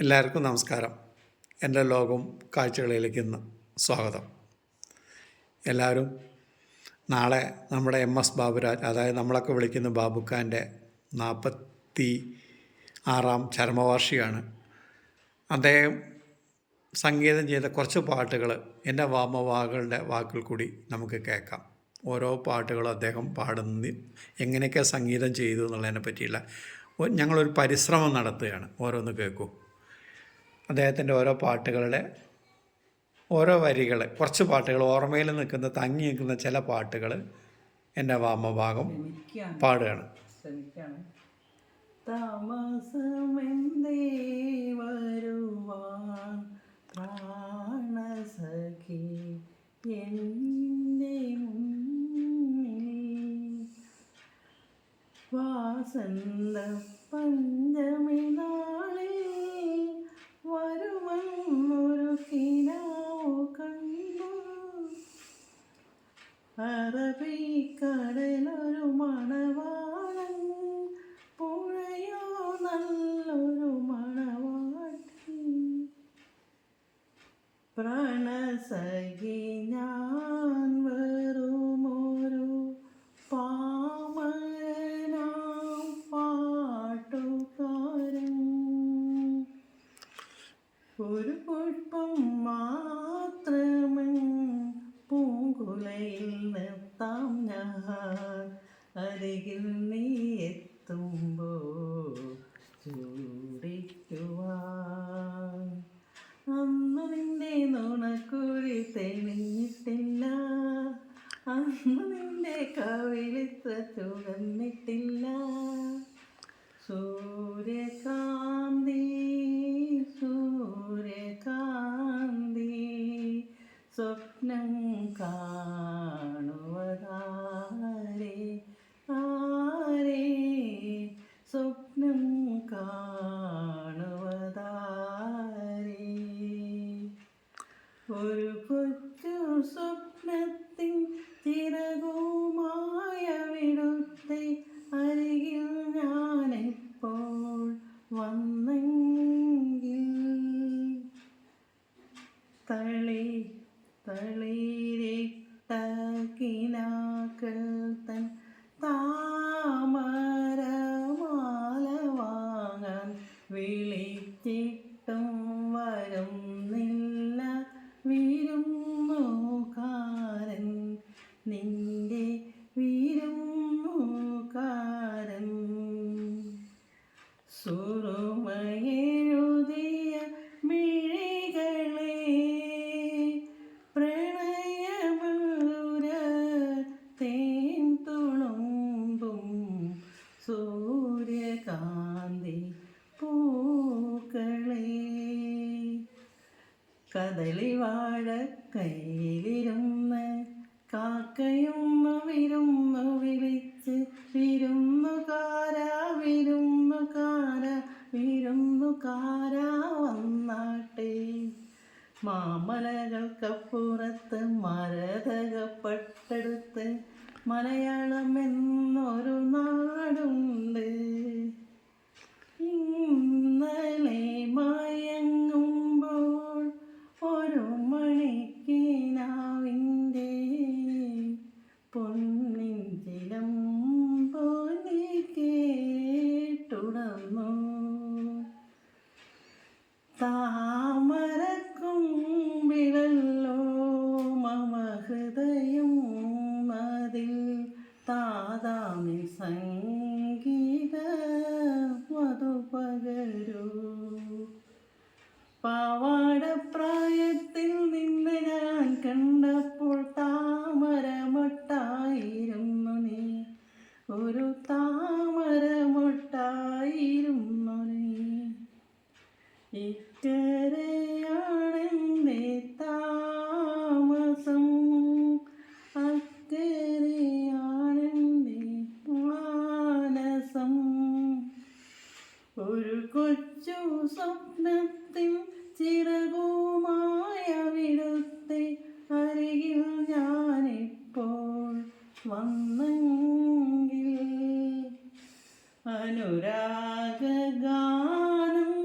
എല്ലാവർക്കും നമസ്കാരം. എന്റെ ലോകം കാഴ്ചകളിലേക്ക് ഇന്ന് സ്വാഗതം. എല്ലാവരും നാളെ നമ്മുടെ എം എസ് ബാബുരാജ് അതായത് നമ്മളൊക്കെ വിളിക്കുന്ന ബാബുക്കാന്റെ നാൽപ്പത്തി ആറാം ചരമവാർഷികമാണ്. അദ്ദേഹം സംഗീതം ചെയ്ത കുറച്ച് പാട്ടുകൾ എന്റെ വാമവാകളുടെ വാക്കിൽ കൂടി നമുക്ക് കേൾക്കാം. ഓരോ പാട്ടുകളും അദ്ദേഹം പാടുന്ന എങ്ങനെയൊക്കെ സംഗീതം ചെയ്തു എന്നുള്ളതിനെ പറ്റിയുള്ള ഞങ്ങളൊരു പരിശ്രമം നടത്തുകയാണ്. ഓരോന്ന് കേൾക്കൂ. അദ്ദേഹത്തിന്റെ ഓരോ പാട്ടുകളുടെ ഓരോ വരികൾ കുറച്ച് പാട്ടുകൾ ഓർമ്മയിൽ നിൽക്കുന്ന തങ്ങി നിൽക്കുന്ന ചില പാട്ടുകൾ എന്റെ വാമഭാഗം പാടുകയാണ്. താമസമെന്തേ വരുവാൻ പ്രാണസഖി എന്റെ മുന്നിൽ വാസന്ത പഞ്ചമി നാളിൽ വരുമെന്നൊരു കിനാവു കണ്ടു. അറബിക്കടലൊരു മണവാളൻ അരികിൽ നീ എത്തുമ്പോ ചൂടിക്കുവാൻ. അന്ന് നിന്റെ നുണക്കുഴി തെളിഞ്ഞിട്ടില്ല. അന്ന് നിന്റെ കവിളിത്ര ചുടന്നിട്ടില്ല സൂര്യകാന്തി സൂര്യകാന്തി സ്വപ്നം കാണുവതാരേ കദളി വാഴ കയ്യിലിരുന്ന് കാക്കയൊന്നു വിരുന്നു വിളിച്ച് വിരുന്നുകാര വിരുന്നു കാരാ വന്നാട്ടെ. മാമലകൾക്കപ്പുറത്ത് മരതകപ്പെട്ടെടുത്ത് മലയാളം എന്നൊരു നാടുണ്ട്. 的 ഇക്കരയാണെന്റെ താമസം ഒരു കൊച്ചു സ്വപ്നത്തിൻ ചിറകുമായ വിടുത്തെ അരികിൽ ഞാനിപ്പോൾ വന്നെങ്കിൽ. അനുരാഗ ഗാനം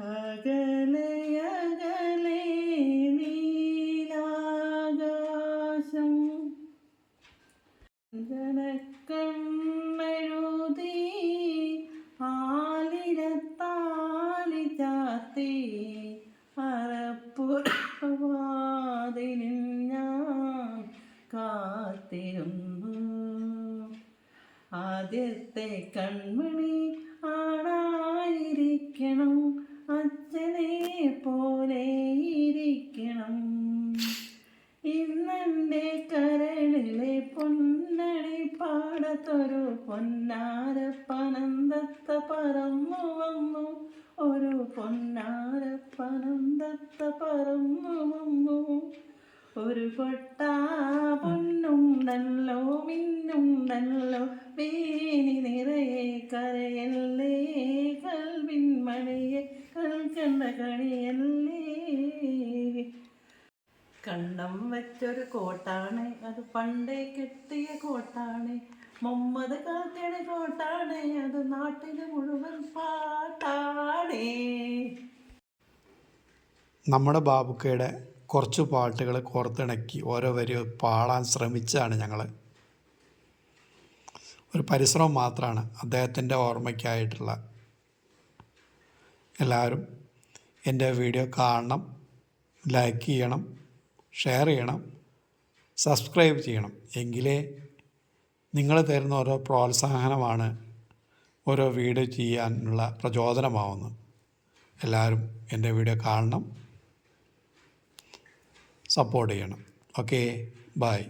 again പനന്തത്ത പറന്നു വന്നു. ഒരു പൊന്നാര തത്ത പറന്നു വന്നു. ഒരു പൊട്ട പൊന്നുണ്ടല്ലോ മിന്നുണ്ടല്ലോ. വേനി നിറയെ കരയല്ലേ കൽവിൻ മണിയെ കൽക്കണ്ട കണിയല്ലേ. കണ്ണം വെച്ചൊരു കോട്ടാണ് അത് പണ്ടേ കെട്ടിയ കോട്ടാണ്. മുമ്മത് കാത്തിയ കോട്ടാണേ അത് നാട്ടിലെ മുഴുവൻ പാട്ടാണേ. നമ്മുടെ ബാബുക്കയുടെ കുറച്ച് പാട്ടുകൾ കോർത്തിണക്കി ഓരോ വരി പാടാൻ ശ്രമിച്ചാണ് ഞങ്ങൾ ഒരു പരിശ്രമം മാത്രമാണ് അദ്ദേഹത്തിന്റെ ഓർമ്മയ്ക്കായിട്ടുള്ള എല്ലാവരും എന്റെ വീഡിയോ കാണണം ലൈക്ക് ചെയ്യണം ഷെയർ ചെയ്യണം സബ്സ്ക്രൈബ് ചെയ്യണം. എങ്കിലേ നിങ്ങൾ തരുന്ന ഓരോ പ്രോത്സാഹനമാണ് ഓരോ വീഡിയോ ചെയ്യാനുള്ള പ്രചോദനമാവുന്നത്. എല്ലാവരും എന്റെ വീഡിയോ കാണണം. സപ്പോർട്ട് ചെയ്യണം. Okay bye.